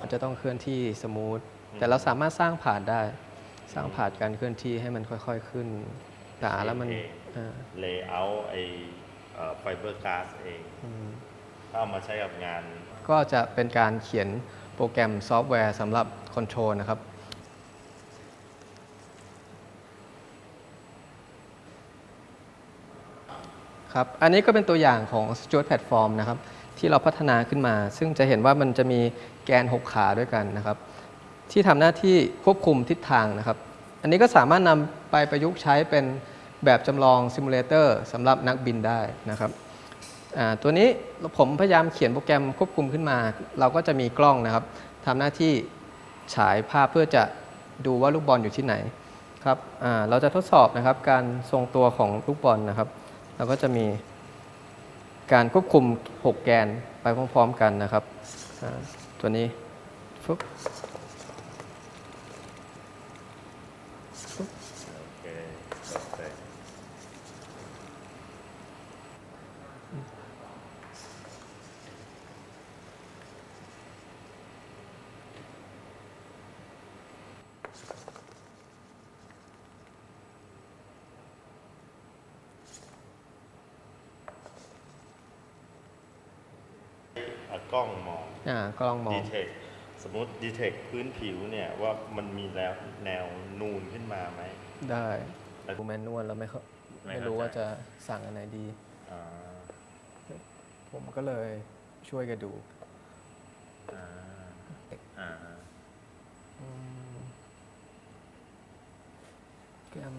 มันจะต้องเคลื่อนที่สมูท แต่เราสามารถสร้างผ่านได้ สร้างผ่านการเคลื่อนที่ให้มันค่อย ๆขึ้นหนาแล้วมันอ่าเลเยอร์ไอไฟเบอร์ก๊าซเองอืมถ้าเอามาใช้กับงาน ก็จะเป็นการเขียนโปรแกรมซอฟต์แวร์สำหรับคอนโทรลนะครับครับ อันนี้ก็เป็นตัวอย่างของ Stuart Platform นะครับ ที่เราพัฒนาขึ้นมา ซึ่งจะเห็นว่ามันจะมีแกน 6 ขาด้วยกันนะครับ ที่ทำหน้าที่ควบคุมทิศทางนะครับ อันนี้ก็สามารถนำไปประยุกต์ใช้เป็นแบบจำลองซิมูเลเตอร์สำหรับนักบินได้นะครับตัวนี้ผมพยายามเขียนโปรแกรมควบคุมขึ้นมา เราก็จะมีกล้องนะครับทำหน้าที่ฉายภาพเพื่อจะดูว่าลูกบอลอยู่ที่ไหนครับเราจะทดสอบนะครับการทรงตัวของลูกบอลนะครับ เราก็จะมี การควบคุม 6 แกนไปพร้อมๆกันนะครับตัวนี้ฟึบ โอเค perfect เอา กล้องมองอ่ากล้องมอดีง เทคสมมติดีเทคพื้นผิวเนี่ยว่ามันมีแล้วแนวนูนขึ้นมาไหม ได้แล้วดูแมนนวลแล้วไม่เข้าไม่ไม่เข้า รู้ใจว่าจะสั่งอันไหนดี อ่าผมก็เลยช่วยกันดูอ่าอ่าอืมโปรแกรม